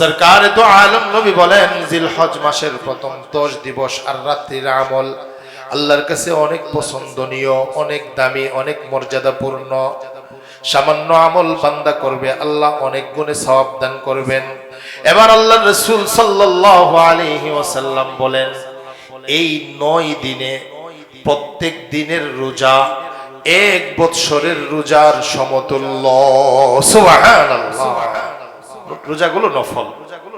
সরকার তো আলম নবী বলেন, জিলহজ মাসের প্রথম দশ দিবস আর রাত্রির আমল আল্লাহর কাছে অনেক পছন্দনীয়, অনেক দামি, অনেক মর্যাদাপূর্ণ। সামান্য আমল বান্দা করবে, আল্লাহ অনেক গুণে সওয়াব দান করবেন। এবার আল্লাহ রসুল ওয়াসাল্লাম বলেন, এই নয় দিনে প্রত্যেক দিনের রোজা এক বৎসরের রোজার সমতুল্য। সুবহানাল্লাহ। রোজাগুলো নফল।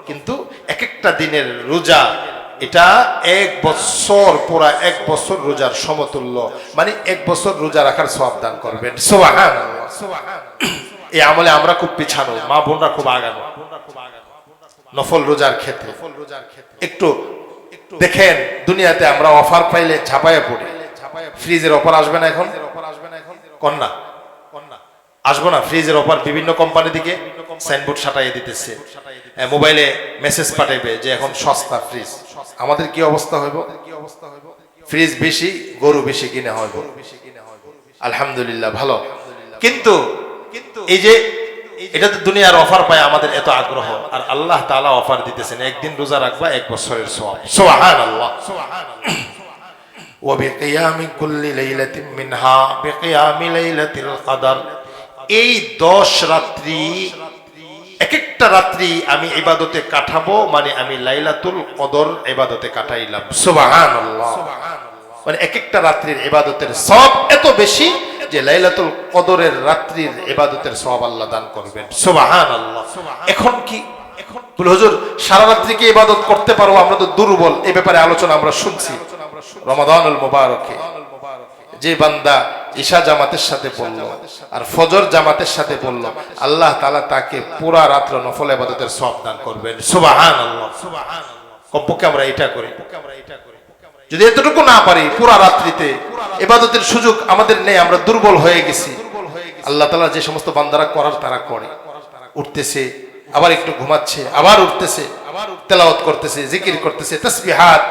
কিন্তু এক একটা দিনের রোজা, এটা এক বছর পুরা এক বছর রোজার সমতুল্য। মানে এক বছর রোজা রাখার সওয়াব দান করবেন। সুবহানাল্লাহ। এই আমলে আমরা খুব পিছানো, মা বোনরা খুব আগানো। নফল রোজার ক্ষেত্রে। একটু দেখেন, দুনিয়াতে আমরা অফার পাইলে ঝাপায়ে পড়ি। ফ্রিজের অফার আসবে না এখন? কন্যা আসবো না ফ্রিজের অফার বিভিন্ন কোম্পানি দিকে সাইনবোর্ড সাটাইয়ে দিতেছে এ, মোবাইলে মেসেজ পাঠাইবে যে এখন সস্তা ফ্রিজ আমাদের কি অবস্থা হইব ফ্রিজ বেশি গরু বেশি কিনে হইব আলহামদুলিল্লাহ ভালো কিন্তু এই যে এটা তো দুনিয়ার অফার পায় আমাদের এত আগ্রহ আর আল্লাহ তাআলা অফার দিতেছেন একদিন রোজা রাখবা এক বছরের সওয়াব সুবহানাল্লাহ وبقيام كل ليلة منها بقيام ليلة القدر এই দশ রাত্রি এক একটা রাত্রি আমি ইবাদতে কাটাবো মানে আমি লাইলাতুল কদর ইবাদতে কাটাইলাম। সুবহানাল্লাহ। মানে এক একটা রাত্রির ইবাদতের সব এত বেশি যে লাইলাতুল কদরের রাত্রির ইবাদতের সব আল্লাহ দান করবেন। সুবহানাল্লাহ। এখন কি? এখন হুজুর সারা রাত্রি কি ইবাদত করতে পারব? আমরা তো দুর্বল। এই ব্যাপারে আলোচনা আমরা শুনছি। রমাদানুল মুবারকে। যে বান্দা ঈশা জামাতের সাথে পড়ল আর ফজর জামাতের সাথে পড়ল আল্লাহ তালা তাকে পুরা রাত্র নফল ইবাদতের সব দান করবেন। সুবহানাল্লাহ। কমপক্ষে আমরা এটা করি। যদি এতটুকু না পারি, পুরা রাত্রিতে এবাদতের সুযোগ আমাদের নেই, আমরা দুর্বল হয়ে গেছি। আল্লাহ তালা যে সমস্ত বান্দারা করার তারা করে। উঠতেছে আবার একটু ঘুমাচ্ছে, আবার উঠতেছে, তেলাওয়াত করতেছে, জিকির করতেছে, তসবিহাত,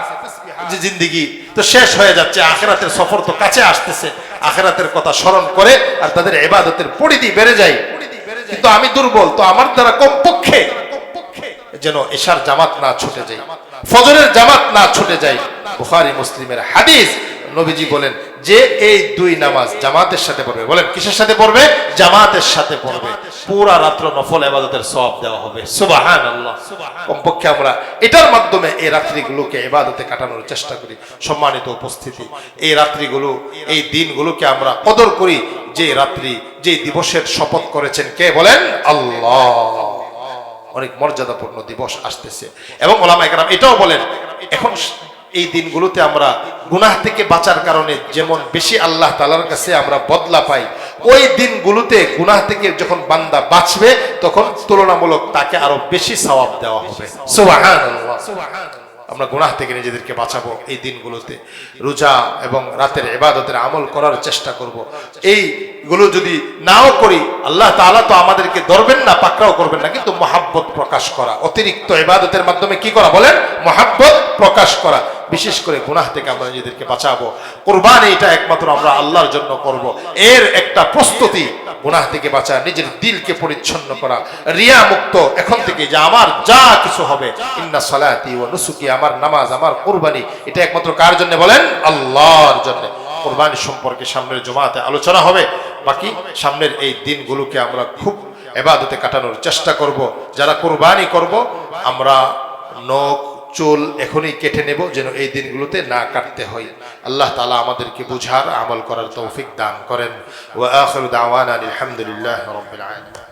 যে জিন্দিগি। তো শেষ হয়ে যাচ্ছে, আখেরাতের সফর তো কাছে আসতেছে। আখেরাতের কথা স্মরণ করে আর তাদের এবাদতের পরিধি বেড়ে যায়। কিন্তু আমি দুর্বল, তো আমার দ্বারা কমপক্ষে যেন এশার জামাত না ছুটে যায়। ফজরের জামাত না ছুটে যায়। বুখারী, মুসলিমের হাদিস, নবীজি বলেন, যে এই দুই নামাজ জামাতের সাথে পড়বে। বলেন, কিসের সাথে পড়বে? জামাতের সাথে পড়বে। পুরা রাত্র নফল ইবাদতের সব দেওয়া হবে। সুবহানাল্লাহ। কমপক্ষে আমরা এটার মাধ্যমে এই রাত্রিগুলোকে এবাদতে কাটানোর চেষ্টা করি। সম্মানিত উপস্থিতি এই রাত্রিগুলো এই দিনগুলোকে আমরা কদর করি। যে রাত্রি যে দিবসের শপথ করেছেন কে বলেন? আল্লাহ। অনেক মর্যাদাপূর্ণ দিবস আসতেছে। এবং ওলামা একরাম এটাও বলেন এখন এই দিনগুলোতে আমরা গুনাহ থেকে বাঁচার কারণে যেমন বেশি আল্লাহ তালার কাছে আমরা বদলা পাই ওই দিনগুলোতে গুনাহ থেকে যখন বান্দা বাঁচবে, তখন তুলনামূলক তাকে আরও বেশি সওয়াব দেওয়া হবে। আমরা গুনাহ থেকে নিজেদেরকে বাঁচাবো এই দিনগুলোতে। রোজা এবং রাতের ইবাদতের আমল করার চেষ্টা করব। এইগুলো যদি নাও করি, আল্লাহ তাআলা তো আমাদেরকে ধরবেন না, পাকড়াও করবেন না, কিন্তু মহাব্বত প্রকাশ করা। অতিরিক্ত ইবাদতের মাধ্যমে কি করা বলেন? মহাব্বত প্রকাশ করা। বিশেষ করে গুনাহ থেকে আমরা নিজেদেরকে বাঁচাবো। কোরবানি এটা একমাত্র আমরা আল্লাহর জন্য করব। এর একটা প্রস্তুতি গুনাহ থেকে বাঁচা, নিজের দিলকে পরিচ্ছন্ন করা রিয়া মুক্ত এখন থেকে যে আমার যা কিছু হবে, ইন্না সালাতি ও নুসুকি, আমার নামাজ, আমার কোরবানি, এটা একমাত্র কার জন্য বলেন? আল্লাহর জন্য। কোরবানি সম্পর্কে সামনের জমাতে আলোচনা হবে, বাকি সামনের এই দিনগুলোকে আমরা খুব এবাদতে কাটানোর চেষ্টা করব। যারা কোরবানি করব, আমরা নখ চুল এখনই কেটে নেব যেন এই দিনগুলোতে না কাটতে হয়। আল্লাহ তালা আমাদেরকে বুঝার, আমল করার তৌফিক দান করেন। ওয়া আখর দাওয়ান আলহামদুলিল্লাহ রবিল আলামিন।